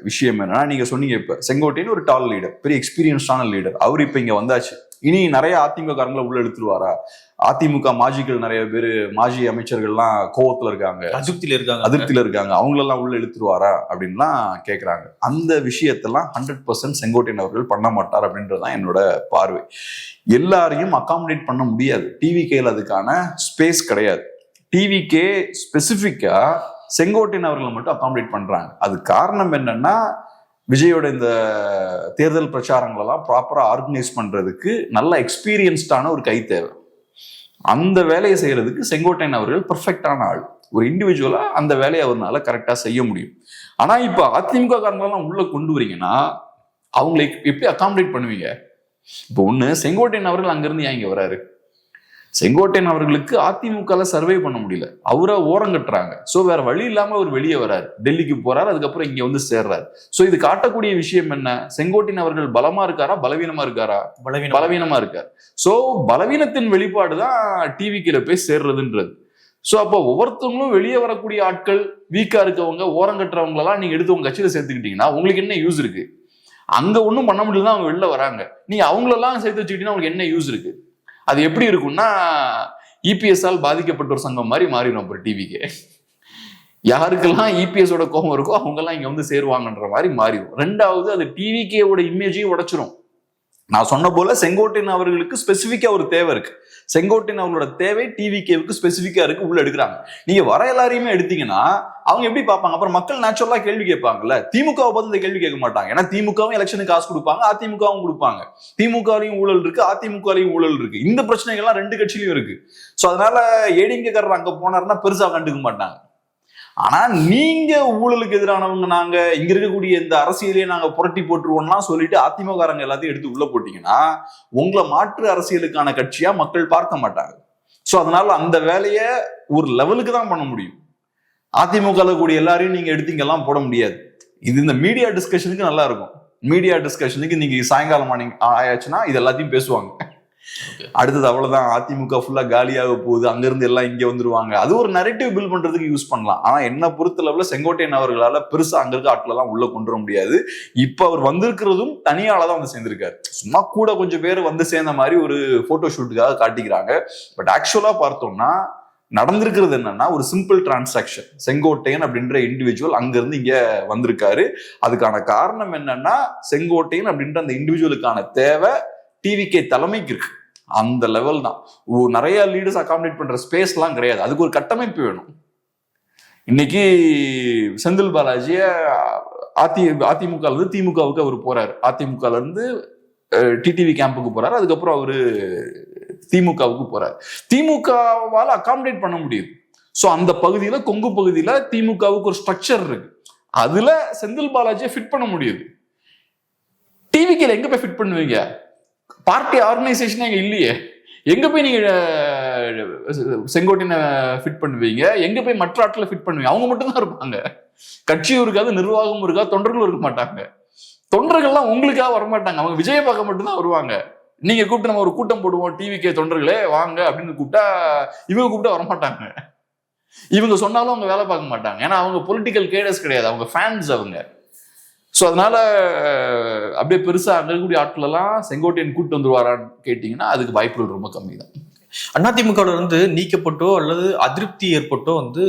விஷயம் என்னன்னா நீங்க சொன்னீங்க இப்ப செங்கோட்டையன் ஒரு டால் லீடர் பெரிய எக்ஸ்பீரியன்ஸ்டான லீடர் அவர் இப்ப இங்க வந்தாச்சு. இனி நிறைய அதிமுக காரங்களை உள்ள எடுத்துருவாரா அதிமுக மாஜிகள் நிறைய பேர் மாஜி அமைச்சர்கள்லாம் கோவத்துல இருக்காங்க. அதிருப்தியில இருக்காங்க. அதிருப்தியில இருக்காங்க. அவங்களெல்லாம் உள்ள இழுத்துருவாரா? அப்படின்லாம் கேக்குறாங்க. அந்த விஷயத்தெல்லாம் ஹண்ட்ரட் பர்சன்ட் செங்கோட்டையன் அவர்கள் பண்ண மாட்டார் அப்படின்றதுதான் என்னோட பார்வை. எல்லாரையும் அகாமடேட் பண்ண முடியாது. டிவிகேல அதுக்கான ஸ்பேஸ் கிடையாது. டிவிகே ஸ்பெசிஃபிக்கா செங்கோட்டையன் அவர்களை மட்டும் அகாமடேட் பண்றாங்க. அது காரணம் என்னன்னா விஜயோட இந்த தேர்தல் பிரச்சாரங்கள் எல்லாம் ப்ராப்பரா ஆர்கனைஸ் பண்றதுக்கு நல்ல எக்ஸ்பீரியன்ஸ்டான ஒரு கை தேவை. அந்த வேலையை செய்யறதுக்கு செங்கோட்டையன் அவர்கள் பெர்ஃபெக்டான ஆள். ஒரு இண்டிவிஜுவலா அந்த வேலையை அவர்னால கரெக்டா செய்ய முடியும். ஆனா இப்ப அதிமுக காரங்களெல்லாம் உள்ள கொண்டு வரீங்கன்னா அவங்களை எப்படி அகாமடேட் பண்ணுவீங்க? இப்போ ஒண்ணு செங்கோட்டையன் அவர்கள் அங்கிருந்து ஏன் இங்க வராரு செங்கோட்டையன் அவர்களுக்கு அதிமுகல சர்வே பண்ண முடியல. அவரை ஓரம் கட்டுறாங்க. சோ வேற வழி இல்லாம அவர் வெளியே வராரு. டெல்லிக்கு போறாரு அதுக்கப்புறம் இங்க வந்து சேர்றாரு. சோ இது காட்டக்கூடிய விஷயம் என்ன? செங்கோட்டையன் அவர்கள் பலமா இருக்காரா? பலவீனமா இருக்காரா? பலவீனம். இருக்கார். சோ பலவீனத்தின் வெளிப்பாடு தான் டிவிக்கில போய் சேர்றதுன்றது. சோ அப்போ ஒவ்வொருத்தவங்களும் வெளியே வரக்கூடிய ஆட்கள் வீக்கா இருக்கவங்க ஓரம் கட்டுறவங்க எல்லாம் நீங்க எடுத்து உங்க கட்சியில சேர்த்துக்கிட்டீங்கன்னா உங்களுக்கு என்ன யூஸ் இருக்கு? அங்க ஒண்ணும் பண்ண முடியல அவங்க வெளில வராங்க. நீங்க அவங்களெல்லாம் சேர்த்து வச்சுக்கிட்டீங்கன்னா உங்களுக்கு என்ன யூஸ் இருக்கு? அது எப்படி இருக்கும்னா இபிஎஸ்ஆல் பாதிக்கப்பட்ட ஒரு சங்கம் மாதிரி மாறிடும் அப்புறம் டிவிக்கு யாருக்கெல்லாம் இபிஎஸ் கோபம் இருக்கோ அவங்கெல்லாம் இங்கே வந்து சேருவாங்கன்ற மாதிரி மாறிடும். ரெண்டாவது அது டிவிகேவோட இமேஜையும் உடைச்சிரும். நான் சொன்ன போல செங்கோட்டையன் அவர்களுக்கு ஸ்பெசிஃபிக்கா ஒரு தேவை இருக்கு. செங்கோட்டையன் அவர்களோட தேவை டிவிகேவுக்கு ஸ்பெசிஃபிக்கா இருக்கு உள்ள எடுக்கிறாங்க. நீங்க வர எல்லாரையுமே எடுத்தீங்கன்னா அவங்க எப்படி பார்ப்பாங்க? அப்புறம் மக்கள் நேச்சுரலா கேள்வி கேட்பாங்கல்ல? திமுகவை பார்த்து இந்த கேள்வி கேட்க மாட்டாங்க. ஏன்னா திமுகவும் எலெக்ஷனுக்கு காசு கொடுப்பாங்க அதிமுகவும் கொடுப்பாங்க. திமுகலையும் ஊழல் இருக்கு அதிமுகலையும் ஊழல் இருக்கு. இந்த பிரச்சனைகள்லாம் ரெண்டு கட்சியிலும் இருக்கு. ஸோ அதனால ஏடிஎம்கேக்காரர் அங்க போனாருன்னா பெருசா கண்டுக்க மாட்டாங்க. ஆனா நீங்க ஊழலுக்கு எதிரானவங்க நாங்க இங்க இருக்கக்கூடிய இந்த அரசியலையே நாங்க புரட்டி போட்டுருவோம்லாம் சொல்லிட்டு அதிமுககாரங்க எல்லாத்தையும் எடுத்து உள்ள போட்டீங்கன்னா உங்களை மாற்று அரசியலுக்கான கட்சியா மக்கள் பார்க்க மாட்டாங்க. சோ அதனால அந்த வேலையை ஒரு லெவலுக்கு தான் பண்ண முடியும். அதிமுக கூடிய எல்லாரையும் நீங்க எடுத்து இங்கெல்லாம் போட முடியாது. இது இந்த மீடியா டிஸ்கஷனுக்கு நல்லா இருக்கும். மீடியா டிஸ்கஷனுக்கு நீங்க சாயங்காலம் மார்னிங் ஆயாச்சுன்னா இது எல்லாத்தையும் பேசுவாங்க. அடுத்தது அவ்வளவுதான். அதிமுக ஃபுல்லா காலியாக போகுது. அங்க இருந்து எல்லாம் இங்க வந்துருவாங்க. அது ஒரு நரேட்டிவ் பில் பண்றதுக்கு யூஸ் பண்ணலாம். ஆனா என்ன பொறுத்தளவுல செங்கோட்டையன் அவர்களால பெருசா அங்க இருக்க ஆட்கள் எல்லாம் உள்ள கொண்டு வர முடியாது. இப்ப அவர் வந்திருக்கிறதும் தனியால தான் வந்து சேர்ந்திருக்காரு. சும்மா கூட கொஞ்சம் பேர் வந்து சேர்ந்த மாதிரி ஒரு போட்டோ ஷூட்டுக்காக காட்டிக்கிறாங்க. பட் ஆக்சுவலா பார்த்தோம்னா நடந்திருக்கிறது என்னன்னா ஒரு சிம்பிள் டிரான்சாக்ஷன் செங்கோட்டையன் அப்படின்ற இண்டிவிஜுவல் அங்கிருந்து இங்க வந்திருக்காரு. அதுக்கான காரணம் என்னன்னா செங்கோட்டையன் அப்படின்ற அந்த இண்டிவிஜுவலுக்கான தேவை டிவிகே தலைமைக்கு இருக்கு. அந்த லெவல் தான். நிறைய லீடர்ஸ் அகாமடேட் பண்ற ஸ்பேஸ் எல்லாம் கிடையாது. அதுக்கு ஒரு கட்டமைப்பு வேணும். இன்னைக்கு செந்தில் பாலாஜிய அதி அதிமுக இருந்து திமுகவுக்கு அவர் போறாரு. அதிமுக இருந்து டிடிவி கேம்புக்கு போறாரு. அதுக்கப்புறம் அவரு திமுகவுக்கு போறாரு. திமுகவால் அகாமடேட் பண்ண முடியுது. ஸோ அந்த பகுதியில கொங்கு பகுதியில திமுகவுக்கு ஒரு ஸ்ட்ரக்சர் இருக்கு. அதுல செந்தில் பாலாஜியை ஃபிட் பண்ண முடியுது. டிவிக்கில் எங்க போய் ஃபிட் பண்ணுவீங்க? பார்ட்டி ஆர்கனைசேஷனே அங்கே இல்லையே. எங்க போய் நீங்க செங்கோட்டினை ஃபிட் பண்ணுவீங்க? எங்க போய் மற்ற ஆட்களை ஃபிட் பண்ணுவீங்க? அவங்க மட்டும் தான் இருப்பாங்க. கட்சியும் இருக்காது நிர்வாகமும் இருக்காது தொண்டர்களும் இருக்க மாட்டாங்க. தொண்டர்கள்லாம் உங்களுக்காக வரமாட்டாங்க. அவங்க விஜய பார்க்க மட்டும்தான் வருவாங்க. நீங்க கூப்பிட்டு நம்ம ஒரு கூட்டம் போடுவோம் டிவிக்கே தொண்டர்களே வாங்க அப்படின்னு கூப்பிட்டா இவங்க கூப்பிட்டா வரமாட்டாங்க. இவங்க சொன்னாலும் அவங்க வேலை பார்க்க மாட்டாங்க. ஏன்னா அவங்க பொலிட்டிக்கல் கேடர்ஸ் கிடையாது. அவங்க ஃபேன்ஸ் அவங்க. ஸோ அதனால அப்படியே பெருசா அங்க இருக்கக்கூடிய ஆட்கள் எல்லாம் செங்கோட்டையன் கூட்டு வந்துருவாரான்னு கேட்டீங்கன்னா அதுக்கு வாய்ப்புகள் ரொம்ப கம்மி தான் அதிமுகவில் இருந்து நீக்கப்பட்டோ அல்லது அதிருப்தி ஏற்பட்டோ வந்து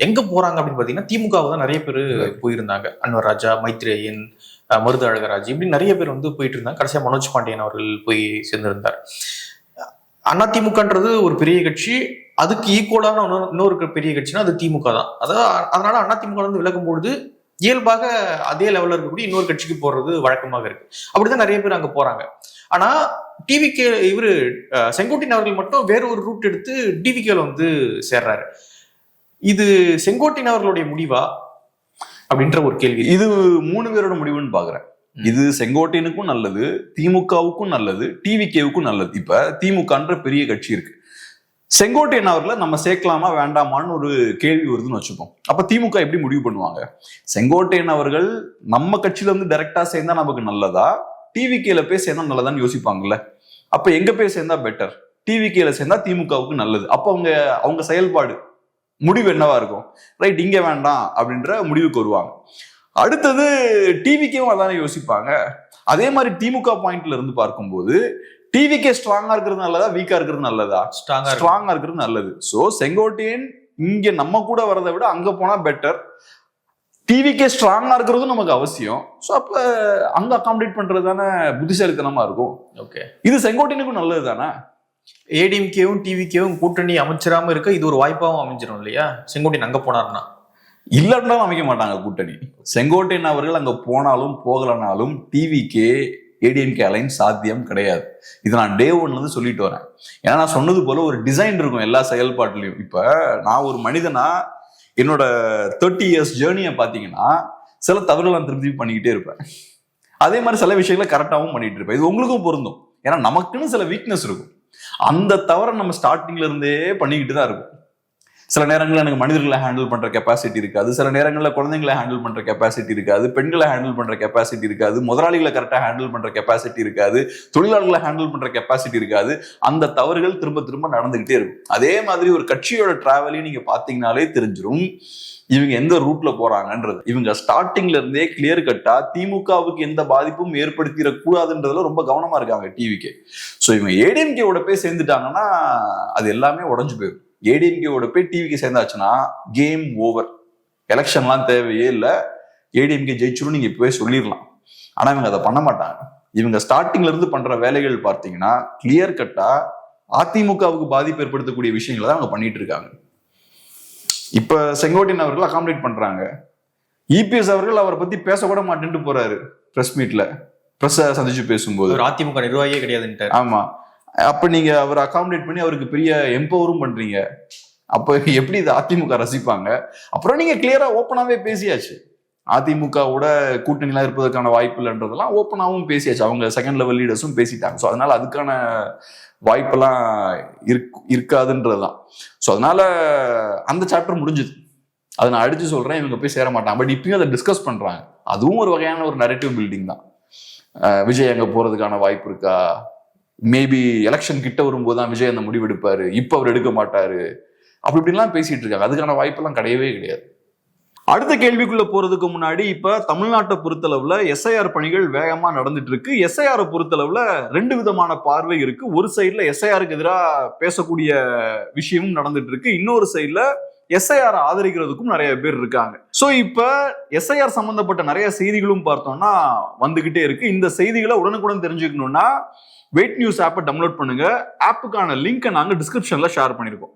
எங்க போறாங்க அப்படின்னு பாத்தீங்கன்னா திமுகவை தான் நிறைய பேர் போயிருந்தாங்க. அன்வர் ராஜா மைத்ரேயன் மருது அழகராஜ் இப்படி நிறைய பேர் வந்து போயிட்டு இருந்தாங்க. கடைசியா மனோஜ் பாண்டியன் அவர்கள் போய் சேர்ந்திருந்தார். அதிமுகன்றது ஒரு பெரிய கட்சி அதுக்கு ஈக்குவலான இன்னொரு- இன்னொரு பெரிய கட்சினா அது திமுக தான். அதாவது அதனால அதிமுக வந்து விலகும் பொழுது இயல்பாக அதே லெவல்ல இருக்கக்கூடிய இன்னொரு கட்சிக்கு போறது வழக்கமாக இருக்கு. அப்படிதான் நிறைய பேர் அங்க போறாங்க. ஆனா டிவிகே இவரு அஹ், செங்கோட்டையன் அவர்கள் மட்டும் வேற ஒரு ரூட் எடுத்து டிவிகேல வந்து சேர்றாரு. இது செங்கோட்டையன் அவர்களுடைய முடிவா? அப்படின்ற ஒரு கேள்வி. இது மூணு பேரோட முடிவுன்னு பாக்குறேன். இது செங்கோட்டையனுக்கும் நல்லது திமுகவுக்கும் நல்லது டிவிகேவுக்கும் நல்லது. இப்ப திமுகன்ற பெரிய கட்சி இருக்கு. செங்கோட்டையன் அவர்களை நம்ம சேர்க்கலாமா வேண்டாமான்னு ஒரு கேள்வி வருதுன்னு வச்சுப்போம். அப்ப திமுக எப்படி முடிவு பண்ணுவாங்க? செங்கோட்டையன் அவர்கள் நம்ம கட்சியில இருந்து டைரக்டா சேர்ந்தா நமக்கு நல்லதா? டிவிகேல போய் சேர்ந்தா நல்லதான்னு யோசிப்பாங்கல்ல. அப்ப எங்க போய் சேர்ந்தா பெட்டர் டிவிகேல சேர்ந்தா திமுகவுக்கு நல்லது. அப்ப அவங்க அவங்க செயல்பாடு முடிவு என்னவா இருக்கும்? ரைட் இங்க வேண்டாம் அப்படின்ற முடிவுக்கு வருவாங்க. அடுத்தது டிவிக்கும் அதான யோசிப்பாங்க. அதே மாதிரி திமுக பாயிண்ட்ல இருந்து பார்க்கும்போது டிவிக்கே ஸ்ட்ராங்கா இருக்கிறது நல்லதா? வீக்கா இருக்கிறது நல்லதா? ஸ்ட்ராங்கா ஸ்ட்ராங்கா இருக்கிறது. நல்லது. சோ செங்கோட்டையன் இங்க நம்ம கூட வரதை விட அங்க போனா பெட்டர் டிவிக்கே ஸ்ட்ராங்கா இருக்கிறதும் நமக்கு அவசியம். சோ அப்ப அங்க அகாமடேட் பண்றது தானே புத்திசாலித்தனமா இருக்கும். ஓகே இது செங்கோட்டையனுக்கும் நல்லது தானே? ஏடிஎம்கேவும் டிவிகேவும் கூட்டணி அமைச்சிராம இருக்க இது ஒரு வாய்ப்பாவும் அமைஞ்சிரும் இல்லையா? செங்கோட்டையன் அங்க போனாருன்னா. இல்லைன்னாலும் அமைக்க மாட்டாங்க கூட்டணி. செங்கோட்டையன் அவர்கள் அங்க போனாலும் போகலனாலும் டிவிக்கே ஏடிஎம்கே அலைன் சாத்தியம் கிடையாது. இது நான் டே ஒன்லேருந்து சொல்லிட்டு வரேன். ஏன்னா நான் சொன்னது போல ஒரு டிசைன் இருக்கும் எல்லா செயல்பாட்டிலையும். இப்போ நான் ஒரு மனிதனா என்னோட தேர்ட்டி இயர்ஸ் ஜேர்னியை பார்த்தீங்கன்னா சில தவறுகள் நான் திருப்தி திருப்பி பண்ணிக்கிட்டே இருப்பேன். அதே மாதிரி சில விஷயங்களை கரெக்டாகவும் பண்ணிட்டு இருப்பேன். இது உங்களுக்கும் பொருந்தும். ஏன்னா நமக்குன்னு சில வீக்னஸ் இருக்கும். அந்த தவறை நம்ம ஸ்டார்டிங்ல இருந்தே பண்ணிக்கிட்டு தான் இருக்கும். சில நேரங்களில் எனக்கு மனிதர்களை ஹேண்டில் பண்ணுற கெப்பாசிட்டி இருக்காது. சில நேரங்களில் குழந்தைங்களை ஹேண்டில் பண்ணுற கெப்பாசிட்டி இருக்காது. பெண்களை ஹேண்டில் பண்ணுற கெப்பாசிட்டி இருக்காது. முதலாளிகளை கரெக்டாக ஹேண்டில் பண்ணுற கெப்பாசிட்டி இருக்காது. தொழிலாளர்களை ஹேண்டில் பண்ணுற கெப்பாசிட்டி இருக்காது. அந்த தவறுகள் திரும்ப திரும்ப நடந்துகிட்டே இருக்கும். அதே மாதிரி ஒரு கட்சியோட டிராவலையும் நீங்கள் பார்த்தீங்கனாலே தெரிஞ்சிடும் இவங்க எந்த ரூட்ல போறாங்கன்றது. இவங்க ஸ்டார்டிங்ல இருந்தே கிளியர் கட்டா திமுகவுக்கு எந்த பாதிப்பும் ஏற்படுத்திடக் கூடாதுன்றதுல ரொம்ப கவனமா இருக்காங்க டிவிக்கு ஸோ இவங்க ஏடிஎம்கேவோட போய் சேர்ந்துட்டாங்கன்னா அது எல்லாமே உடஞ்சு போயிடும் ஏடிஎம்கேவோட போய் டிவிக்கு சேர்ந்தாச்சுன்னா கேம் ஓவர் எலெக்ஷன்லாம் தேவையே இல்லை. ஏடிஎம்கே ஜெயிச்சிரும் நீங்க இப்பவே சொல்லிடலாம். ஆனா இவங்க அதை பண்ண மாட்டாங்க. இவங்க ஸ்டார்டிங்ல இருந்து பண்ற வேலைகள் பார்த்தீங்கன்னா கிளியர் கட்டா அதிமுகவுக்கு பாதிப்பு ஏற்படுத்தக்கூடிய விஷயங்களை தான் அவங்க பண்ணிட்டு இருக்காங்க. இப்ப செங்கோட்டையன் அவர்கள் அகாமடேட் பண்றாங்க. இபிஎஸ் அவர்கள் அவரை பத்தி பேசக்கூட மாட்டேன்ட்டு போறாரு பிரஸ் மீட்ல பிரஸ் சந்திச்சு பேசும்போது. அதிமுக நிர்வாகியே கிடையாதுன்ட்டு ஆமா. அப்ப நீங்க அவர் அகாமடேட் பண்ணி அவருக்கு பெரிய எம்பவரும் பண்றீங்க. அப்ப எப்படி இது அதிமுக ரசிப்பாங்க? அப்புறம் நீங்க கிளியரா ஓப்பனாவே பேசியாச்சு. அதிமுகவோட கூட்டணிலாம் இருப்பதற்கான வாய்ப்பு இல்லைன்றதெல்லாம் ஓப்பனாகவும் பேசியாச்சு. அவங்க செகண்ட் லெவல் லீடர்ஸும் பேசிட்டாங்க. ஸோ அதனால அதுக்கான வாய்ப்பெல்லாம் இருக் இருக்காதுன்றது தான் ஸோ அதனால அந்த சாப்டர் முடிஞ்சுது. அதை நான் அடிச்சு சொல்கிறேன் இவங்க போய் சேர மாட்டாங்க. பட் இப்பயும் அதை டிஸ்கஸ் பண்ணுறாங்க அதுவும் ஒரு வகையான ஒரு நரேட்டிவ் பில்டிங் தான். விஜய் அங்கே போகிறதுக்கான வாய்ப்பு இருக்கா? மேபி எலெக்ஷன் கிட்ட வரும்போது தான் விஜய் அந்த முடிவெடுப்பாரு இப்போ அவர் எடுக்க மாட்டாரு. அப்படி இப்படின்லாம் பேசிட்டு இருக்காங்க. அதுக்கான வாய்ப்பெல்லாம் கிடையவே கிடையாது. அடுத்த கேள்விக்குள்ள போறதுக்கு முன்னாடி இப்ப தமிழ்நாட்டை பொறுத்தளவுல எஸ்ஐஆர் பணிகள் வேகமா நடந்துட்டு இருக்கு. எஸ்ஐஆர் பொறுத்தளவுல ரெண்டு விதமான பார்வை இருக்கு. ஒரு சைட்ல எஸ்ஐஆருக்கு எதிராக பேசக்கூடிய விஷயமும் நடந்துட்டு இருக்கு. இன்னொரு சைட்ல எஸ்ஐஆர் ஆதரிக்கிறதுக்கும் நிறைய பேர் இருக்காங்க. சோ இப்ப எஸ்ஐஆர் சம்பந்தப்பட்ட நிறைய செய்திகளும் பார்த்தோம்னா வந்துகிட்டே இருக்கு. இந்த செய்திகளை உடனுக்குடன் தெரிஞ்சுக்கணும்னா வெயிட் நியூஸ் ஆப்பை டவுன்லோட் பண்ணுங்க. ஆப்புக்கான லிங்கை நாங்க டிஸ்கிரிப்ஷன்ல ஷேர் பண்ணிருக்கோம்.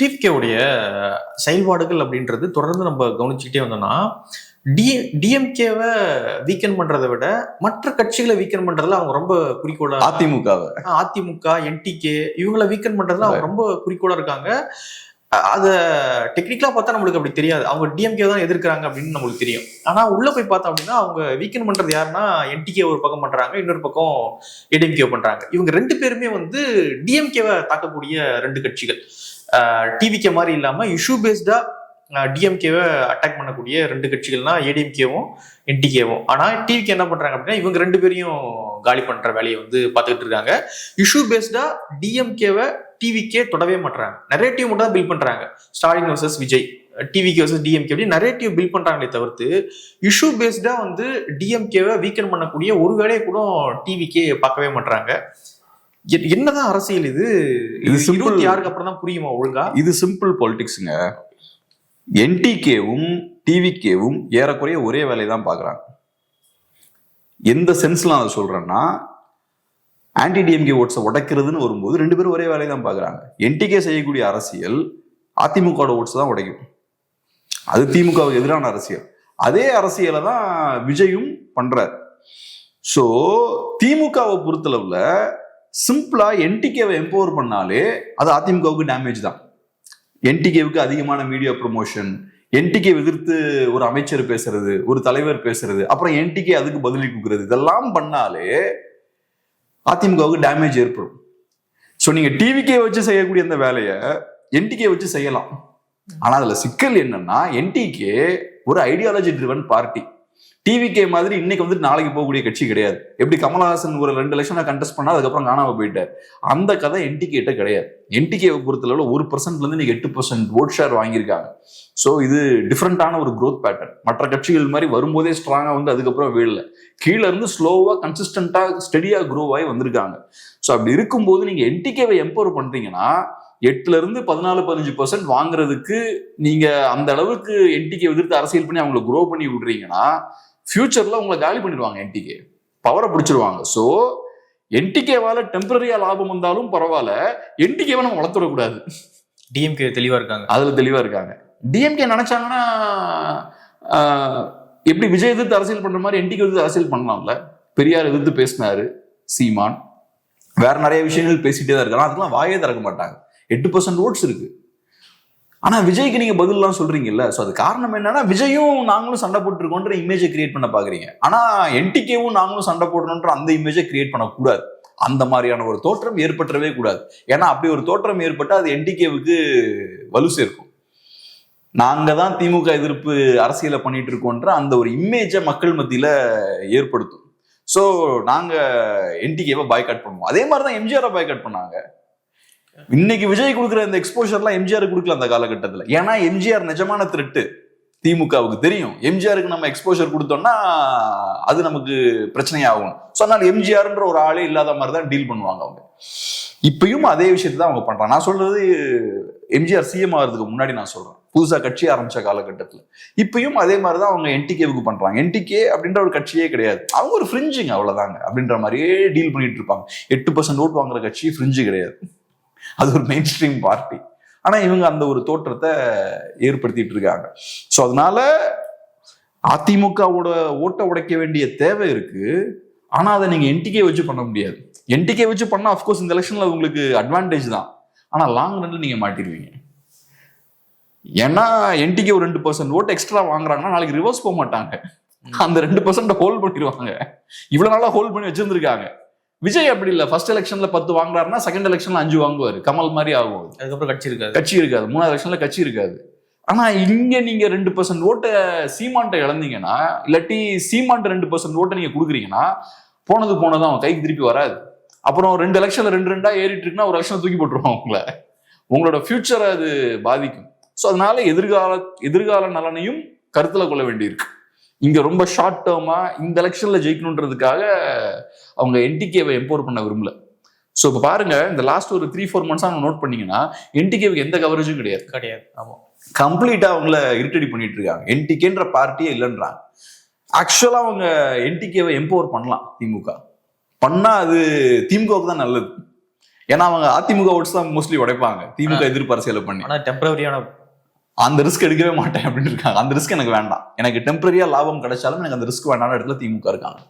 டிவிகேவுடைய செயல்பாடுகள் அப்படின்றது தொடர்ந்து நம்ம கவனிச்சுக்கிட்டே வந்தோம்னா டி டிஎம்கேவை வீக்கெண்ட் பண்றதை விட மற்ற கட்சிகளை வீக்கெண்ட் பண்றதுல அவங்க ரொம்ப குறிக்கோளா அதிமுகவை. அதிமுக என்டிகே இவங்கள வீக்கெண்ட் பண்றதுல அவங்க ரொம்ப குறிக்கோளா இருக்காங்க. அது டெக்னிக்கலா பார்த்தா நம்மளுக்கு அப்படி தெரியாது. அவங்க டிஎம்கே தான் எதிர்க்கிறாங்க அப்படின்னு நம்மளுக்கு தெரியும். ஆனா உள்ள போய் பார்த்தோம் அப்படின்னா அவங்க வீக்கெண்ட் பண்றது யாருன்னா என்டிகே ஒரு பக்கம் பண்றாங்க இன்னொரு பக்கம் ஏடிஎம்கே பண்றாங்க. இவங்க ரெண்டு பேருமே வந்து டிஎம்கேவை தாக்கக்கூடிய ரெண்டு கட்சிகள். டிவிகே மாதிரி இல்லாம இஷ்யூ பேஸ்டா டிஎம்கேவை அட்டாக் பண்ணக்கூடிய ரெண்டு கட்சிகள்னா ஏடிஎம்கேவும் என்டிகேவும் ஆனா டிவிக்கு என்ன பண்றாங்க அப்படின்னா இவங்க ரெண்டு பேரையும் காலி பண்ற வேலையை வந்து பார்த்துக்கிட்டு இருக்காங்க. இஷ்யூ பேஸ்டா டிஎம்கேவை டிவிக்கே தொடவே மாட்றாங்க. நரேட்டிவ் மட்டும் தான் பில் பண்றாங்க ஸ்டாலின் வர்சஸ் விஜய் டிவிக்கு வர்சஸ் டிஎம்கே அப்படி நரேட்டிவ் பில் பண்றாங்களே தவிர்த்து இஷ்யூ பேஸ்டா வந்து டிஎம்கேவை வீக்கெண்ட் பண்ணக்கூடிய ஒரு வேலையை கூட டிவிக்கே பார்க்கவே மாட்றாங்க. எ- என்னதான் அரசியல் இது? இது. இருபத்தி ஆறுக்கு அப்புறம் தான் புரியுமா ஒழுங்கா? இது சிம்பிள் பாலிடிக்ஸுங்க என்டிகேவும் டிவிகேவும் ஏறக்குறைய ஒரே வேலையை தான் பார்க்குறாங்க. எந்த சென்ஸ்ல நான் அதை சொல்றேன்னா ஆன்டி டிஎம்கே ஓட்ஸை உடைக்கிறதுன்னு வரும்போது ரெண்டு பேரும் ஒரே வேலையை தான் பார்க்குறாங்க. என்டிகே செய்யக்கூடிய அரசியல் அதிமுக ஓட்ஸ் தான் உடைக்கும். அது திமுகவுக்கு எதிரான அரசியல். அதே அரசியலை தான் விஜயும் பண்றார். ஸோ திமுகவை பொறுத்தளவில் சிம்பிளா என்டிகேவை எம்பவர் பண்ணாலே அது அதிமுகவுக்கு டேமேஜ் தான். என்டிகேவுக்கு அதிகமான மீடியா ப்ரொமோஷன் என்டிகே எதிர்த்து ஒரு அமைச்சர் பேசுறது ஒரு தலைவர் பேசுறது அப்புறம் என்டிகே அதுக்கு பதிலி கொடுக்குறது இதெல்லாம் பண்ணாலே அதிமுகவுக்கு டேமேஜ் ஏற்படும். ஸோ நீங்க டிவிகே வச்சு செய்யக்கூடிய அந்த வேலையை என்டிகே வச்சு செய்யலாம். ஆனா அதுல சிக்கல் என்னன்னா என்டிகே ஒரு ஐடியாலஜி ட்ரிவன் பார்ட்டி டிவிகே மாதிரி இன்னைக்கு வந்துட்டு நாளைக்கு போகக்கூடிய கட்சி கிடையாது. எப்படி கமலஹாசன் ஒரு ரெண்டு லட்சம் கண்டெஸ்ட் பண்ணா அதுக்கப்புறம் காணாம போயிட்டார். அந்த கதை என்டிகேட்ட கிடையாது. என்டிகேவை பொறுத்தளவுல ஒரு பர்சன்ட்ல இருந்து நீங்க எட்டு பர்சன்ட் ஓட் ஷேர் வாங்கியிருக்காங்க. ஸோ இது டிஃப்ரெண்டான ஒரு க்ரோத் பேட்டர்ன் மற்ற கட்சிகள் மாதிரி வரும்போதே ஸ்ட்ராங்கா வந்து அதுக்கப்புறம் வீழல. கீழே இருந்து ஸ்லோவா கன்சிஸ்டண்டா ஸ்டெடியா க்ரோ ஆகி வந்திருக்காங்க. ஸோ அப்படி இருக்கும்போது நீங்க என்டிகேவை எம்பவர் பண்றீங்கன்னா எட்டுல இருந்து பதினாலு பதினஞ்சு பர்சன்ட் வாங்குறதுக்கு நீங்க அந்த அளவுக்கு என்டிகே எதிர்த்து அரசியல் பண்ணி அவங்களை க்ரோ பண்ணி விடுறீங்கன்னா ஃபியூச்சர்ல உங்களை காலி பண்ணிடுவாங்க என்டிகே பவரை பிடிச்சிருவாங்க. ஸோ என்டிகேவால டெம்பரரியா லாபம் வந்தாலும் பரவாயில்ல. என்டிகேவை நம்ம வளர்த்துடக்கூடாது. டிஎம்கே தெளிவா இருக்காங்க. அதுல தெளிவா இருக்காங்க. டிஎம்கே நினைச்சாங்கன்னா எப்படி விஜய் எதிர்த்து அரசியல் பண்ற மாதிரி என்டிகே எதிர்த்து அரசியல் பண்ணலாம்ல? பெரியார் எதிர்த்து பேசினாரு சீமான். வேற நிறைய விஷயங்கள் பேசிட்டே தான் இருக்காங்க. அதுக்கெல்லாம் வாயே திறக்க மாட்டாங்க. எட்டு பர்சன்ட் ஓட்ஸ் இருக்கு. ஆனா விஜய்க்கு நீங்க பதிலாம் சொல்றீங்கல்ல சோ அது காரணம் என்னன்னா விஜயும் நாங்களும் சண்டை போட்டுருக்கோன்ற இமேஜை கிரியேட் பண்ண பாக்குறீங்க. ஆனா என்டிகேவும் நாங்களும் சண்டை போடணுன்ற அந்த இமேஜை கிரியேட் பண்ணக்கூடாது. அந்த மாதிரியான ஒரு தோற்றம் ஏற்பட்டுறவே கூடாது. ஏன்னா அப்படி ஒரு தோற்றம் ஏற்பட்டால் அது என்டிகேவுக்கு வலு சேர்க்கும். நாங்க தான் திமுக எதிர்ப்பு அரசியலை பண்ணிட்டு இருக்கோன்ற அந்த ஒரு இமேஜை மக்கள் மத்தியில ஏற்படுத்தும். ஸோ நாங்கள் என்டிகேவை பாய்காட் பண்ணுவோம். அதே மாதிரி தான் எம்ஜிஆரை பாய்காட் பண்ணாங்க. இன்னைக்கு விஜய் கொடுக்குற இந்த எக்ஸ்போஷர்லாம் எம்ஜிஆர் கொடுக்கல அந்த காலகட்டத்தில். ஏன்னா எம்ஜிஆர் நிஜமான திருட்டு திமுகவுக்கு தெரியும். எம்ஜிஆருக்கு நம்ம எக்ஸ்போஷர் கொடுத்தோம்னா அது நமக்கு பிரச்சனையாகும். ஸோ அதனால எம்ஜிஆர்ன்ற ஒரு ஆளே இல்லாத மாதிரி தான் டீல் பண்ணுவாங்க அவங்க. இப்பயும் அதே விஷயத்தை தான் அவங்க பண்றாங்க. நான் சொல்றது எம்ஜிஆர் சிஎம் ஆகிறதுக்கு முன்னாடி நான் சொல்றேன். புதுசா கட்சி ஆரம்பிச்ச காலகட்டத்துல. இப்பயும் அதே மாதிரி தான் அவங்க என்டிகேவுக்கு பண்றாங்க. என்டிகே அப்படின்ற ஒரு கட்சியே கிடையாது. அவங்க ஒரு ஃப்ரிஞ்சுங்க அவ்வளோதாங்க அப்படின்ற மாதிரியே டீல் பண்ணிட்டு இருப்பாங்க. எட்டு பர்சன்ட் ஓட் வாங்குற கட்சி ஃப்ரிஞ்சு கிடையாது. அது ஒரு மெயின் ஸ்ட்ரீம் பார்ட்டி ஆனா இவங்க அந்த ஒரு தோற்றத்தை ஏற்படுத்திட்டு இருக்காங்க. ஸோ அதனால அதிமுகவோட ஓட்டை உடைக்க வேண்டிய தேவை இருக்கு. ஆனா அதை நீங்க என்டிகே வச்சு பண்ண முடியாது. என்டிகே வச்சு பண்ணா அஃப்கோர்ஸ் இந்த எலெக்ஷன்ல உங்களுக்கு அட்வான்டேஜ் தான். ஆனா லாங் ரன்ல நீங்க மாட்டிடுவீங்க. ஏன்னா என்டிகே ஒரு ரெண்டு பர்சன்ட் ஓட்டு எக்ஸ்ட்ரா வாங்குறாங்கன்னா நாளைக்கு ரிவர்ஸ் போக மாட்டாங்க. அந்த ரெண்டு பர்சன்ட் ஹோல்ட் பண்ணிடுவாங்க. இவ்வளவு நாளா ஹோல்ட் பண்ணி வச்சிருந்திருக்காங்க. விஜய் அப்படி இல்ல. ஃபர்ஸ்ட் எலெக்ஷன்ல பத்து வாங்குறாருன்னா செகண்ட் எலெக்ஷன்ல அஞ்சு வாங்குவாரு. கமல் மாதிரி ஆகும் அது. அதுக்கப்புறம் கட்சி இருக்காது. கட்சி இருக்காது. மூணாவது எலெக்ஷன்ல கட்சி இருக்காது. ஆனா இங்க நீங்க ரெண்டு பர்சன்ட் ஓட்டை சீமான்ட்ட இழந்தீங்கன்னா இல்லாட்டி சீமான்ட்ட ரெண்டு பர்சன்ட் ஓட்டை நீங்க கொடுக்குறீங்கன்னா போனது போனதான் அவன் கைக்கு திருப்பி வராது. அப்புறம் ரெண்டு எலெக்ஷன்ல ரெண்டு ரெண்டா ஏறிட்டு இருக்குன்னா ஒரு எலெக்ஷன் தூக்கி போட்டுருவான் உங்களை. உங்களோட ஃபியூச்சரை அது பாதிக்கும். ஸோ அதனால எதிர்கால எதிர்கால நலனையும் கருத்துல கொள்ள வேண்டியிருக்கு. இங்க ரொம்ப ஷார்ட் டேர்மா இந்த எலெக்ஷன்ல ஜெயிக்கணுன்றதுக்காக அவங்க என்டிகேவை எம்பவர் பண்ண விரும்பல. ஸோ இப்போ பாருங்க இந்த லாஸ்ட் ஒரு த்ரீ ஃபோர் மந்த்ஸா நோட் பண்ணீங்கன்னா என்டிகேவுக்கு எந்த கவரேஜும் கிடையாது. கிடையாது. ஆமா. கம்ப்ளீட்டா அவங்கள இரிட்டடி பண்ணிட்டு இருக்காங்க. என்டிகேன்ற பார்ட்டியே இல்லைன்றாங்க. ஆக்சுவலா அவங்க என்டிகேவை எம்பவர் பண்ணலாம் திமுக. பண்ணா அது திமுகவுக்கு தான் நல்லது. ஏன்னா அவங்க அதிமுக ஓட்ஸ் தான் மோஸ்ட்லி உடைப்பாங்க. திமுக எதிர்ப்பு அரசியலை பண்ணி. ஆனா டெம்பரவரியான அந்த ரிஸ்க் எடுக்கவே மாட்டேன் அப்படின்னு இருக்காங்க. அந்த ரிஸ்க் எனக்கு வேண்டாம். எனக்கு டெம்பரரியா லாபம் கிடைச்சாலும் எனக்கு அந்த ரிஸ்க் வேண்டாம் இடத்துல திமுக இருக்காங்க.